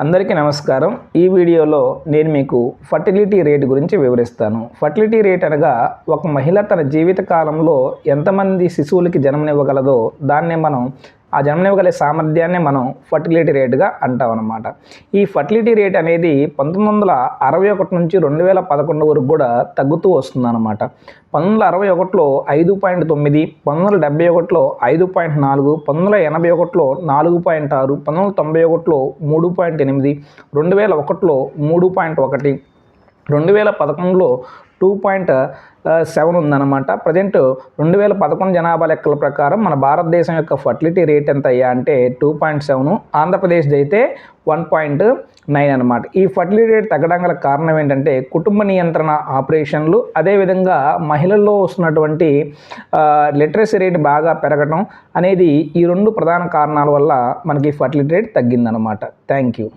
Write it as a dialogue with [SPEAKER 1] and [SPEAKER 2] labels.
[SPEAKER 1] అందరికీ నమస్కారం. ఈ వీడియోలో నేను మీకు ఫర్టిలిటీ రేట్ గురించి వివరిస్తాను. ఫర్టిలిటీ రేట్ అనగా ఒక మహిళ తన జీవిత కాలంలో ఎంతమంది శిశువులకి జన్మనివ్వగలదో దాన్నే మనం ఆ జన్మనివ్వగలిగే సామర్థ్యాన్ని మనం ఫర్టిలిటీ రేట్గా అంటాం అనమాట ఈ ఫర్టిలిటీ రేట్ అనేది పంతొమ్మిది వందల అరవై ఒకటి నుంచి రెండు వేల పదకొండు వరకు కూడా తగ్గుతూ వస్తుందన్నమాట. పంతొమ్మిది వందల అరవై ఒకటిలో ఐదు పాయింట్ తొమ్మిది పంతొమ్మిది వందల డెబ్బై ఒకటిలో ఐదు పాయింట్ నాలుగు పంతొమ్మిది వందల ఎనభై ఒకటిలో నాలుగు పాయింట్ ఆరు పంతొమ్మిది వందల తొంభై ఒకటిలో మూడు పాయింట్ ఎనిమిది రెండు వేల ఒకటిలో మూడు పాయింట్ ఒకటి రెండు వేల పదకొండులో టూ పాయింట్ సెవెన్ ఉందన్నమాట. ప్రజెంట్ రెండు వేల పదకొండు జనాభా లెక్కల ప్రకారం మన భారతదేశం యొక్క ఫర్టిలిటీ రేట్ ఎంత అయ్యా అంటే టూ పాయింట్ సెవెన్ ఆంధ్రప్రదేశ్ది అయితే వన్ పాయింట్ నైన్ అనమాట ఈ ఫర్టిలిటీ రేట్ తగ్గడం గల కారణం ఏంటంటే కుటుంబ నియంత్రణ ఆపరేషన్లు అదేవిధంగా మహిళల్లో వస్తున్నటువంటి లిటరసీ రేట్ బాగా పెరగడం అనేది ఈ రెండు ప్రధాన కారణాల వల్ల మనకి ఫర్టిలిటీ రేట్ తగ్గిందనమాట థ్యాంక్ యూ.